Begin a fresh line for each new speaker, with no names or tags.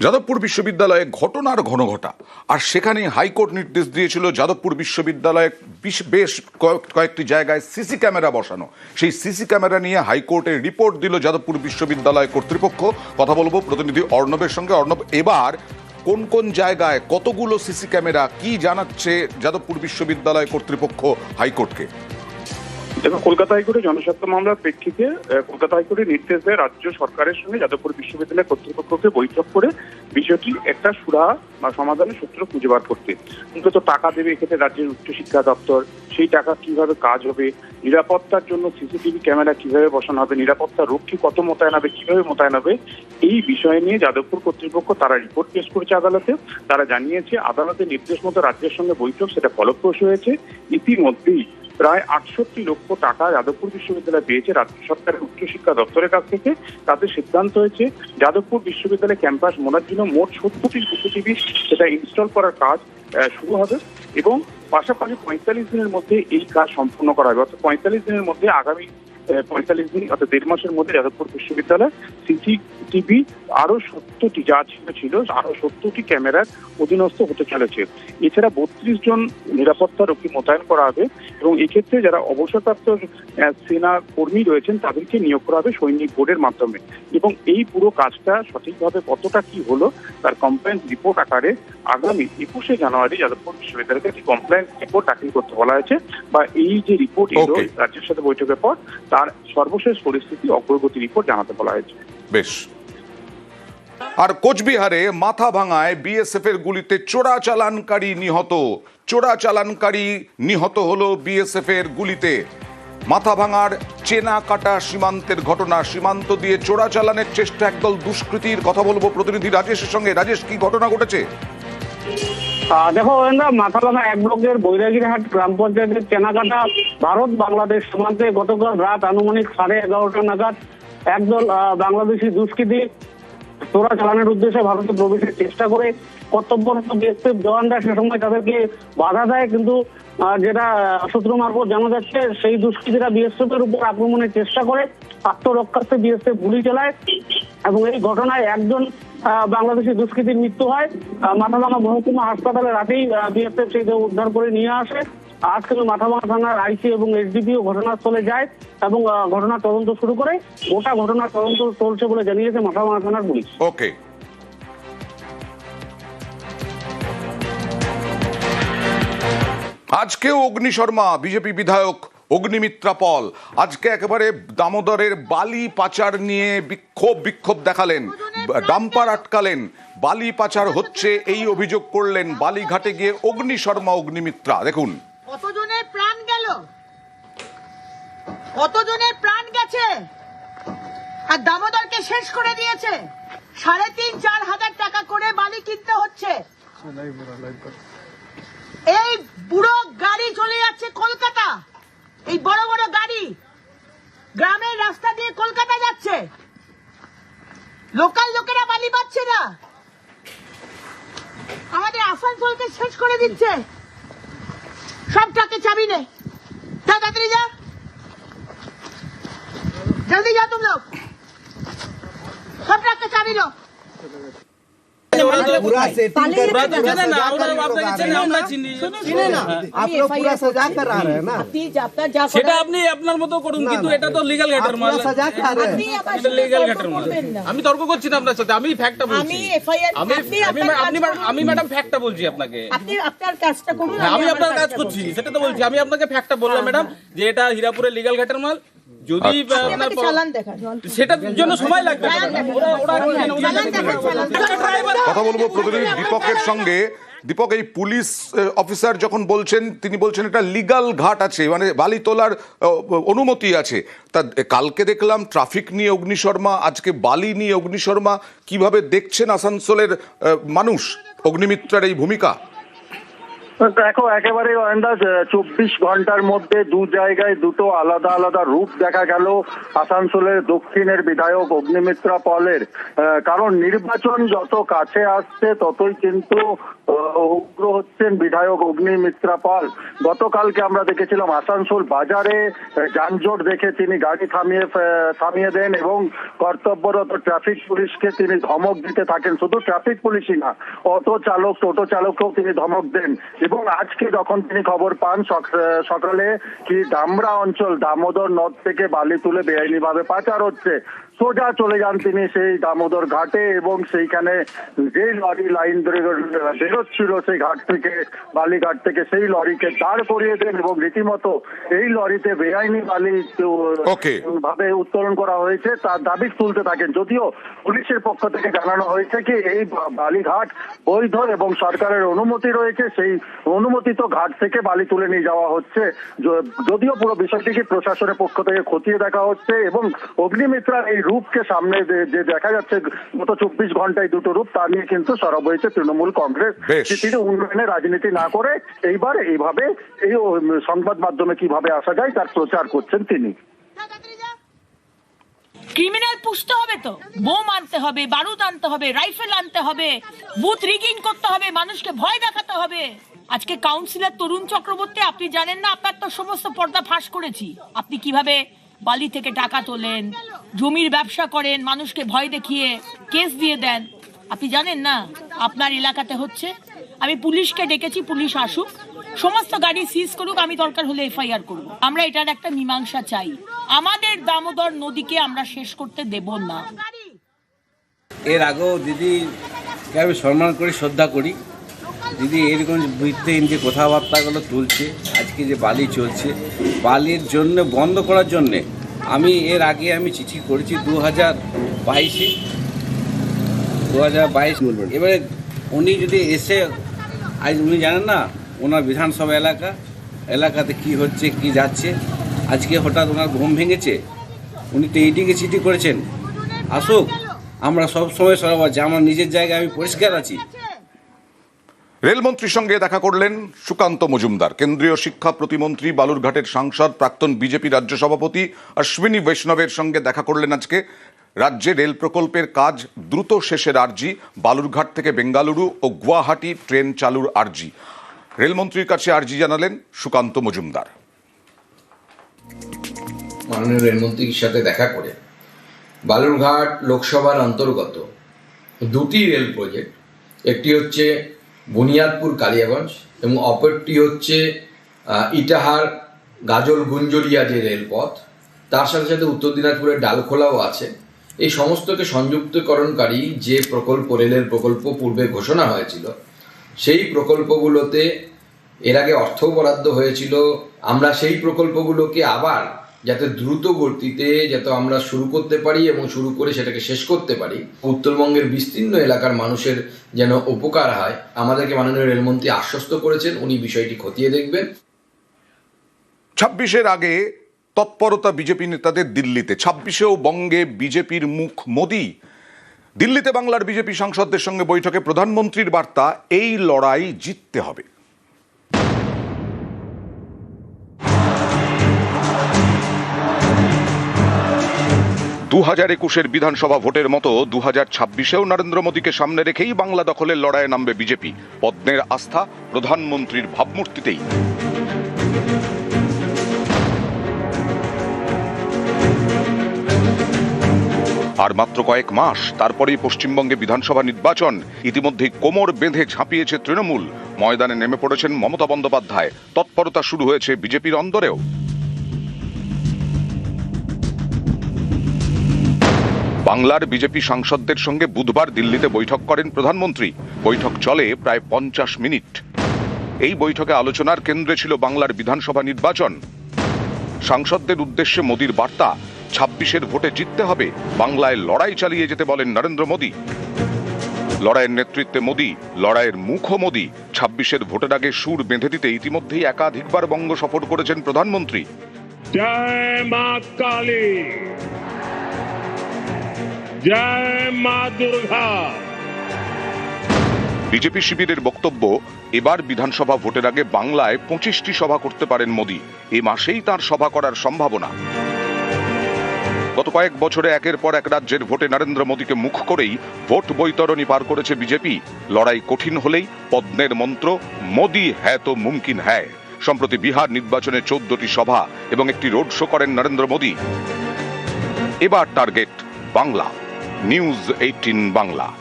যাদবপুর বিশ্ববিদ্যালয়ে ঘটনার ঘন ঘটা আর সেখানে হাইকোর্ট নির্দেশ দিয়েছিল যাদবপুর বিশ্ববিদ্যালয়ে বিশ- বেশ কয়েক- কয়েকটি জায়গায় সিসি ক্যামেরা বসানো। সেই সিসি ক্যামেরা নিয়ে হাইকোর্টে রিপোর্ট দিল যাদবপুর বিশ্ববিদ্যালয় কর্তৃপক্ষ। কথা বলব প্রতিনিধি অর্ণবের সঙ্গে। অর্ণব, এবার কোন কোন জায়গায় কতগুলো সিসি ক্যামেরা, কি জানাচ্ছে যাদবপুর বিশ্ববিদ্যালয় কর্তৃপক্ষ হাইকোর্টকে?
দেখো কলকাতা হাইকোর্টে জনস্বার্থ মামলার প্রেক্ষিতে কলকাতা হাইকোর্টের নির্দেশ দেয় রাজ্য সরকারের সঙ্গে যাদবপুর বিশ্ববিদ্যালয় কর্তৃপক্ষকে বৈঠক করে বিষয়টি একটা সুরা বা সমাধানের সূত্র খুঁজে বার করতে। মূলত টাকা দেবে এক্ষেত্রে রাজ্যের উচ্চশিক্ষা দপ্তর। সেই টাকা কীভাবে কাজ হবে? নিরাপত্তার জন্য সিসিটিভি ক্যামেরা কীভাবে বসানো হবে? নিরাপত্তা রক্ষী কত মোতায়েন হবে? কীভাবে মোতায়েন হবে? এই বিষয় নিয়ে যাদবপুর কর্তৃপক্ষ তারা রিপোর্ট পেশ করেছে আদালতে। তারা জানিয়েছে, আদালতের নির্দেশ মতো রাজ্যের সঙ্গে বৈঠক সেটা ফলপ্রসূ হয়েছে। ইতিমধ্যেই প্রায় আটষট্টি লক্ষ টাকা যাদবপুর বিশ্ববিদ্যালয় পেয়েছে রাজ্য সরকারের উচ্চশিক্ষা দপ্তরের কাছ থেকে। তাতে সিদ্ধান্ত হয়েছে, যাদবপুর বিশ্ববিদ্যালয় ক্যাম্পাস মোড়ার জন্য মোট সত্তরটি সিসিটিভি সেটা ইনস্টল করার কাজ শুরু হবে এবং পাশাপাশি পঁয়তাল্লিশ দিনের মধ্যে এই কাজ সম্পূর্ণ করা হবে। অর্থাৎ পঁয়তাল্লিশ দিনের মধ্যে আগামী পঁয়তাল্লিশ দিন অর্থাৎ দেড় মাসের মধ্যে যাদবপুর বিশ্ববিদ্যালয় সিসিটিভি আরও সত্তরটি যা ছিল ছিল আরও সত্তরটি ক্যামেরার অধীনস্থ হতে চলেছে। এছাড়া বত্রিশ জন নিরাপত্তা রক্ষী মোতায়েন করা হবে এবং এক্ষেত্রে যারা অবসরপ্রাপ্ত সেনা কর্মী রয়েছেন তাদেরকে নিয়োগ করা হবে সৈনিক বোর্ডের মাধ্যমে। এবং এই পুরো কাজটা সঠিকভাবে কতটা কি হলো তার কমপ্লেন্স রিপোর্ট আকারে আগামী একুশে জানুয়ারি যাদবপুর বিশ্ববিদ্যালয়কে একটি কমপ্লেন্স রিপোর্ট দাখিল করতে বলা হয়েছে। বা এই যে রিপোর্ট এলো রাজ্যের সাথে বৈঠকের পর তার সর্বশেষ পরিস্থিতি অগ্রগতি রিপোর্ট জানাতে বলা হয়েছে।
বেশ। আর কোচবিহারে মাথা ভাঙায় বিএসএফ এর গুলিতে চোরা চালানকারী নিহত। চোরা চালানকারী নিহত হলো বিএসএফ এর গুলিতে। মাথা ভাঙার চেনা কাটা সীমান্তের ঘটনা, সীমান্ত দিয়ে চোরা চালানের চেষ্টা একদল দুষ্কৃতীর কথা বলব প্রতিনিধি রাজেশের সঙ্গে। রাজেশ, কি ঘটনা ঘটেছে?
দেখো ওয়েন্দা মাথাভাঙা এক ব্লকের বৈরাগীরহাট গ্রাম পঞ্চায়েতের কেনাকাটা ভারত বাংলাদেশ সীমান্তে গতকাল রাত আনুমানিক সাড়ে এগারোটা নাগাদ একদল বাংলাদেশি দুষ্কৃতী চোরা চালানোর উদ্দেশ্যে ভারতে প্রবেশের চেষ্টা করে কর্তব্যরত বিএসএফ জওয়ানরা সে সময় তাদেরকে বাধা দেয়, কিন্তু যেটা সূত্র মারফত জানা যাচ্ছে, সেই দুষ্কৃতীরা বিএসএফ এর উপর আক্রমণের চেষ্টা করে আত্মরক্ষার্থে বিএসএফ গুলি চালায় এবং এই ঘটনায় একজন বাংলাদেশি দুষ্কৃতীর মৃত্যু হয়। মাথাভাঙা মহকুমা হাসপাতালে রাতেই বিএসএফ সেই দেহ উদ্ধার করে নিয়ে আসে। আজ কিন্তু মাথাভাঙা থানার আইসি এবং এসডিপিও ঘটনাস্থলে যায় এবং আহ, ঘটনার তদন্ত শুরু করে। গোটা ঘটনার তদন্ত চলছে বলে জানিয়েছে মাথাভাঙা থানার পুলিশ।
ওকে। আজকেও অগ্নি শর্মা বিজেপি বিধায়ক অগ্নিমিত্রা পল আজকে একেবারে দামোদরের বালি পাচার নিয়ে বিক্ষোভ বিক্ষোভ দেখালেন। ডাম্পার আটকালেন। বালি পাচার হচ্ছে, এই অভিযোগ করলেন বালিঘাটে গিয়ে অগ্নি শর্মা, অগ্নিমিত্রা। দেখুন।
কতজনের প্রাণ গেল? কতজনের প্রাণ গেছে? আর দামোদরকে শেষ করে দিয়েছে। সাড়ে তিন, চার হাজার টাকা করে বালি কিনতে হচ্ছে। এই বুড়ো গাড়ি চলে যাচ্ছে কলকাতা। এই বড় বড় গাড়ি। গ্রামের রাস্তা দিয়ে কলকাতা লোকাল লোকেরা বালি পাচ্ছে না। আমাদের আসানসোলকে শেষ করে দিচ্ছে। সব ট্রাকে চাবি নে। তাড়াতাড়ি যা। জলদি যাও লোক সব ট্রাকে চাবি লো
पूरा सेटिंग कर
पूरा तो चले ना আমরা আপনাকে চেনে আমরা চিনি
चिने ना आप लोग पूरा सजा कर आ रहे हैं ना
সেটা আপনি আপনার মতো করুন কিন্তু এটা তো লিগ্যাল
आप
ঘাটের মাল
पूरा सजा के आ रहे हैं
এটা লিগ্যাল ঘাটের মাল আমি তর্ক করছি না আপনার সাথে আমি ফ্যাক্টটা বলছি
আমি এফআইআর
আমি
আপনি
আমি
আপনার
আপনি
কাজ
আমি ম্যাডাম ফ্যাক্টটা বলছি আপনাকে
আপনি আপনার কাজটা করুন
হ্যাঁ, আমি
আমার
আপনার কাজ
কাজটা
করছি
করছি।
সেটা তো বলছি আমি আপনাকে ফ্যাক্টটা বললাম ম্যাডাম যে এটা হীরাপুরের লিগ্যাল ঘাটের মাল যদি
দেখান
সেটার জন্য সময় লাগবে।
কথা বলব প্রতিনিধি দীপকের সঙ্গে। দীপক এই পুলিশ অফিসার যখন বলছেন তিনি বলছেন এটা লিগাল ঘাট আছে মানে বালি তোলার অনুমতি আছে। তা কালকে দেখলাম ট্রাফিক নিয়ে অগ্নিশর্মা আজকে বালি নিয়ে অগ্নিশর্মা। কীভাবে দেখছেন আসানসোলের মানুষ? অগ্নিমিত্রার এই ভূমিকা?
দেখো, একেবারে আন্দাজ চব্বিশ ঘণ্টার মধ্যে দু জায়গায় দুটো আলাদা আলাদা রূপ দেখা গেল আসানসোলের দক্ষিণের বিধায়ক অগ্নিমিত্রা পলের। কারণ নির্বাচন যত কাছে আসছে, ততই কিন্তু উগ্র হচ্ছেন বিধায়ক অগ্নি অগ্নিমিত্রা পাল। গতকালকে আমরা দেখেছিলাম আসানসোল বাজারে যানজট দেখে তিনি গাড়ি থামিয়ে থামিয়ে দেন এবং কর্তব্যরত ট্রাফিক পুলিশকে তিনি ধমক দিতে থাকেন। শুধু ট্রাফিক পুলিশই না, অটো চালক, টোটো চালককেও তিনি ধমক দেন। এবং আজকে যখন তিনি খবর পান, সক- সকালে কি ডামরা অঞ্চল, দামোদর নদ থেকে বালি তুলে বেআইনি ভাবে পাচার হচ্ছে সোজা চলে যান তিনি সেই দামোদর ঘাটে এবং সেইখানে যে লরি লাইন ধরে বেরোচ্ছিল সেই ঘাট থেকে বালিঘাট থেকে সেই লরিকে দাঁড় করিয়ে দেন এবং রীতিমতো এই লরিতে বেআইনি বালি ভাবে উত্তোলন করা হয়েছে তার দাবি তুলতে থাকেন। যদিও পুলিশের পক্ষ থেকে জানানো হয়েছে কি এই বালিঘাট বৈধ এবং সরকারের অনুমতি রয়েছে সেই অনুমোদিত ঘাট থেকে বালি তুলে নিয়ে যাওয়া হচ্ছে। যদিও পুরো বিষয়টিকে প্রশাসনের পক্ষ থেকে খতিয়ে দেখা হচ্ছে এবং অগ্নিমিত্রার এই রূপকে সামনে যে- দেখা যাচ্ছে গত চব্বিশ ঘন্টায় দুটো রূপ তা নিয়ে কিন্তু সরব হয়েছে তৃণমূল কংগ্রেস। উন্নয়নের রাজনীতি না করে এইবার এইভাবে এই সংবাদ মাধ্যমে কীভাবে আসা যায় তার প্রচার করছেন তিনি।
ক্রিমিনাল পুষতে হবে তো। বোম আনতে হবে বারুদ আনতে হবে রাইফেল আনতে হবে বুথ রিগিং করতে হবে মানুষকে ভয় দেখাতে হবে। আজকে কাউন্সিলর তরুণ চক্রবর্তী আপনি জানেন না আপনার তো সমস্ত পর্দা ফাঁস করেছি। আপনি কীভাবে বালি থেকে টাকা তোলেন, জমির ব্যবসা করেন, মানুষকে ভয় দেখিয়ে কেস দিয়ে দেন। আপনি জানেন না আপনার এলাকাতে হচ্ছে? আমি পুলিশকে ডেকেছি, পুলিশ আসুক। সমস্ত গাড়ি সিজ করুক, আমি দরকার হলে এফআইআর করব। আমরা এটার একটা মীমাংসা চাই। আমাদের দামোদর নদীকে আমরা শেষ করতে দেব না।
এর আগেও দিদি আমি সম্মান করি, শ্রদ্ধা করি। দিদি এরকম বৃত্তিহীন যে কথাবার্তাগুলো তুলছে। আজকে যে বালি চলছে, বালির জন্য, বন্ধ করার জন্যে আমি, এর আগে আমি চিঠি করেছি দু হাজার বাইশে। দু হাজার বাইশ। এবারে উনি যদি এসে, আজ উনি জানেন না, ওনার বিধানসভা এলাকা, এলাকাতে কি হচ্ছে, কি যাচ্ছে, আজকে হঠাৎ ওনার ঘুম ভেঙেছে, উনি তো এইটিকে চিঠি করেছেন। আসুক, আমরা সব সময় সরব আছি আমার নিজের জায়গায় আমি পরিষ্কার আছি।
রেলমন্ত্রীর সঙ্গে দেখা করলেন সুকান্ত মজুমদার। কেন্দ্রীয় শিক্ষা প্রতিমন্ত্রী বালুরঘাটের সাংসদ, প্রাক্তন বিজেপি রাজ্য সভাপতি অশ্বিনী বৈষ্ণবের সঙ্গে দেখা করলেন আজকে। রাজ্যে রেল প্রকল্পের কাজ দ্রুত শেষের আর্জি, বালুরঘাট থেকে বেঙ্গালুরু ও গুয়াহাটি ট্রেন চালুর আর্জি। রেলমন্ত্রীর কাছে আর্জি জানালেন সুকান্ত মজুমদার।
মাননীয় রেলমন্ত্রীর সাথে দেখা করে বালুরঘাট লোকসভার অন্তর্গত দুটি রেল প্রজেক্ট, একটি হচ্ছে বুনিয়াদপুর, কালিয়াগঞ্জ এবং অপরটি হচ্ছে ইটাহার, গাজল, গুঞ্জরিয়া যে রেলপথ, তার সাথে সাথে উত্তর দিনাজপুরের ডালখোলাও আছে। এই সমস্তকে সংযুক্তকরণকারী যে প্রকল্প, রেলের প্রকল্প পূর্বে ঘোষণা হয়েছিল, সেই প্রকল্পগুলোতে এর আগে অর্থ বরাদ্দ হয়েছিল। আমরা সেই প্রকল্পগুলোকে আবার যাতে দ্রুত গতিতে যাতে আমরা শুরু করতে পারি এবং শুরু করে সেটাকে শেষ করতে পারি। উত্তরবঙ্গের বিস্তীর্ণ এলাকার মানুষের যেন উপকার হয়, আমাদেরকে মাননীয় রেলমন্ত্রী আশ্বস্ত করেছেন, উনি বিষয়টি খতিয়ে দেখবেন।
ছাব্বিশের আগে তৎপরতা বিজেপি নেতাদের দিল্লিতে, ছাব্বিশেও বঙ্গে বিজেপির মুখ মোদি। দিল্লিতে বাংলার বিজেপি সাংসদদের সঙ্গে বৈঠকে প্রধানমন্ত্রীর বার্তা, এই লড়াই জিততে হবে। দু হাজার একুশের বিধানসভা ভোটের মতো দু হাজার ছাব্বিশেও নরেন্দ্র মোদীকে সামনে রেখেই বাংলা দখলের লড়াইয়ে নামবে বিজেপি। পদ্মের আস্থা প্রধানমন্ত্রীর ভাবমূর্তিতেই। আর মাত্র কয়েক মাস, তারপরেই পশ্চিমবঙ্গে বিধানসভা নির্বাচন। ইতিমধ্যেই কোমর বেঁধে ঝাঁপিয়েছে তৃণমূল। ময়দানে নেমে পড়েছেন মমতা বন্দ্যোপাধ্যায়। তৎপরতা শুরু হয়েছে বিজেপির অন্দরেও। বাংলার বিজেপি সাংসদদের সঙ্গে বুধবার দিল্লিতে বৈঠক করেন প্রধানমন্ত্রী। বৈঠক চলে প্রায় পঞ্চাশ মিনিট। এই বৈঠকে আলোচনার কেন্দ্রে ছিল বাংলার বিধানসভা নির্বাচন। সাংসদদের উদ্দেশ্যে মোদীর বার্তা, ছাব্বিশের ভোটে জিততে হবে, বাংলায় লড়াই চালিয়ে যেতে বলেন নরেন্দ্র মোদী। লড়াইয়ের নেতৃত্বে মোদী, লড়াইয়ের মুখও মোদী। ছাব্বিশের ভোটের আগে সুর বেঁধে দিতে ইতিমধ্যেই একাধিকবার বঙ্গ সফর করেছেন প্রধানমন্ত্রী। বিজেপি শিবিরের বক্তব্য, এবার বিধানসভা ভোটের আগে বাংলায় পঁচিশটি সভা করতে পারেন মোদি। এ মাসেই তার সভা করার সম্ভাবনা। গত কয়েক বছরে একের পর এক রাজ্যের ভোটে নরেন্দ্র মোদীকে মুখ করেই ভোট বৈতরণী পার করেছে বিজেপি। লড়াই কঠিন হলেই পদ্মের মন্ত্র, মোদী হ্যাঁ তো মুমকিন হ্যায়। সম্প্রতি বিহার নির্বাচনে চোদ্দটি সভা এবং একটি রোড শো করেন নরেন্দ্র মোদী। এবার target, Bangla. News eighteen Bangla